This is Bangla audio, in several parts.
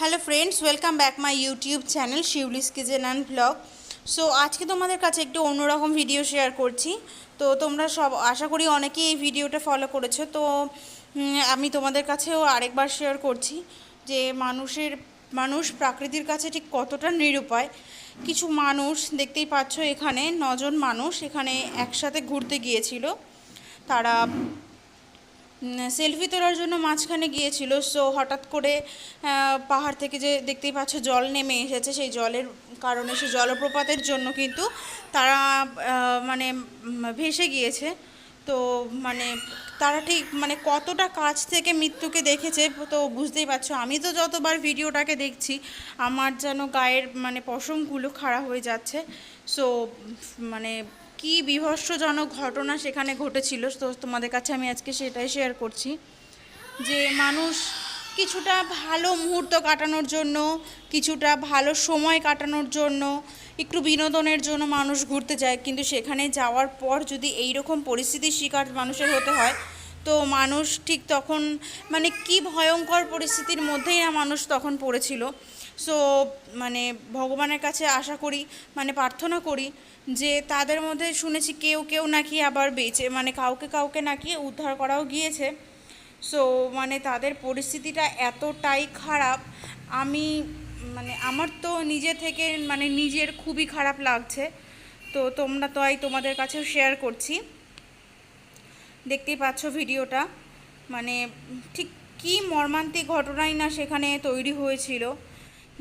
Hello friends welcome back my YouTube channel Shiuli's kitchen and blog so আজকে তোমাদের কাছে একটু অন্যরকম ভিডিও শেয়ার করছি। তো তোমরা সব, আশা করি অনেকেই এই ভিডিওটা ফলো করেছ। তো আমি তোমাদের কাছেও আরেকবার শেয়ার করছি যে মানুষের, মানুষ প্রাকৃতির কাছে ঠিক কতটা নিরুপায়। কিছু মানুষ দেখতেই পাচ্ছ এখানে, নজন মানুষ এখানে একসাথে ঘুরতে গিয়েছিল। তারা সেলফি তোলার জন্য মাঝখানে গিয়েছিল সো হঠাৎ করে পাহাড় থেকে যে দেখতেই পাচ্ছ জল নেমে এসেছে, সেই জলের কারণে, সেই জলপ্রপাতের জন্য কিন্তু তারা মানে ভেসে গিয়েছে। তো মানে তারা ঠিক মানে কতটা কাছ থেকে মৃত্যুকে দেখেছে, তো বুঝতেই পারছ। আমি তো যতবার ভিডিওটাকে দেখছি, আমার যেন গায়ের মানে পশমগুলো খাড়া হয়ে যাচ্ছে। সো মানে কি বিভৎসজনক ঘটনা সেখানে ঘটেছিল, তো তোমাদের কাছে আমি আজকে সেটাই শেয়ার করছি। যে মানুষ কিছুটা ভালো মুহূর্ত কাটানোর জন্য, কিছুটা ভালো সময় কাটানোর জন্য, একটু বিনোদনের জন্য মানুষ ঘুরতে যায়। কিন্তু সেখানে যাওয়ার পর যদি এইরকম পরিস্থিতির শিকার মানুষের হতে হয় তো মানুষ, ঠিক তখন মানে কি ভয়ঙ্কর পরিস্থিতির মধ্যেই না মানুষ তখন পড়েছিল। সো মানে ভগবানের কাছে আশা করি মানে প্রার্থনা করি যে তাদের মধ্যে শুনেছি কেউ কেউ নাকি আবার বেঁচে মানে কাউকে কাউকে নাকি উদ্ধার করাও গিয়েছে। সো মানে তাদের পরিস্থিতিটা এতটাই খারাপ, আমি মানে আমার তো নিজে থেকে মানে নিজের খুবই খারাপ লাগছে। তো তোমরা তো তোমাদের কাছেও শেয়ার করছি। দেখতেই পাচ্ছ ভিডিওটা। মানে ঠিক কী মর্মান্তিক ঘটনাই না সেখানে তৈরি হয়েছিল।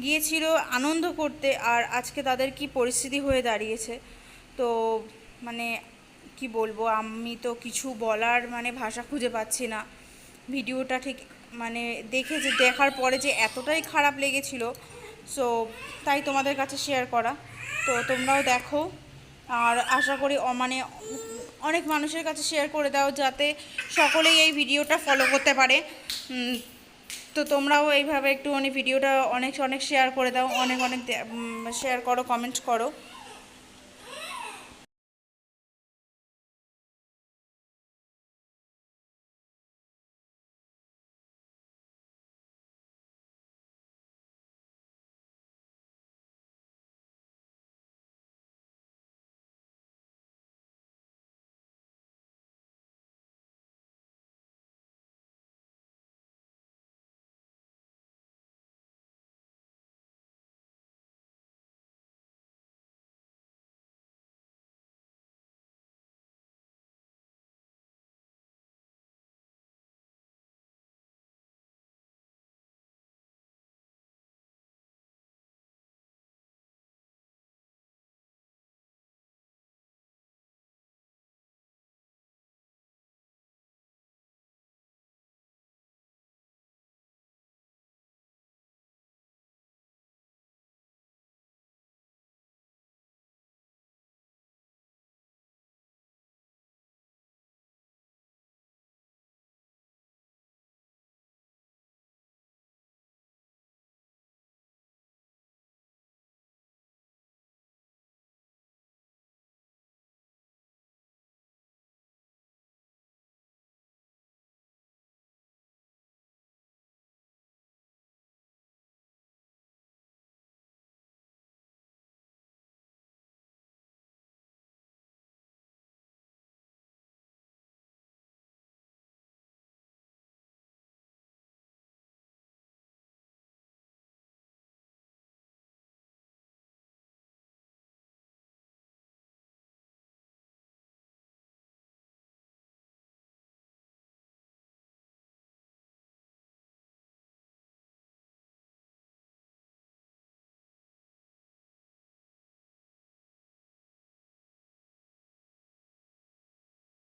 গিয়েছিল আনন্দ করতে আর আজকে তাদের কি পরিস্থিতি হয়ে দাঁড়িয়েছে। তো মানে কি বলব, আমি তো কিছু বলার মানে ভাষা খুঁজে পাচ্ছি না। ভিডিওটা ঠিক মানে দেখে যে দেখার পরে যে এতটাই খারাপ লেগেছিল। সো তাই তোমাদের কাছে শেয়ার করা। তো তোমরাও দেখো। আর আশা করি মানে অনেক মানুষের কাছে শেয়ার করে দাও যাতে সকলেই এই ভিডিওটা ফলো করতে পারে। তো তোমরাও এইভাবে একটু মানে ভিডিওটা অনেক অনেক শেয়ার করে দাও, অনেক অনেক শেয়ার করো কমেন্ট করো।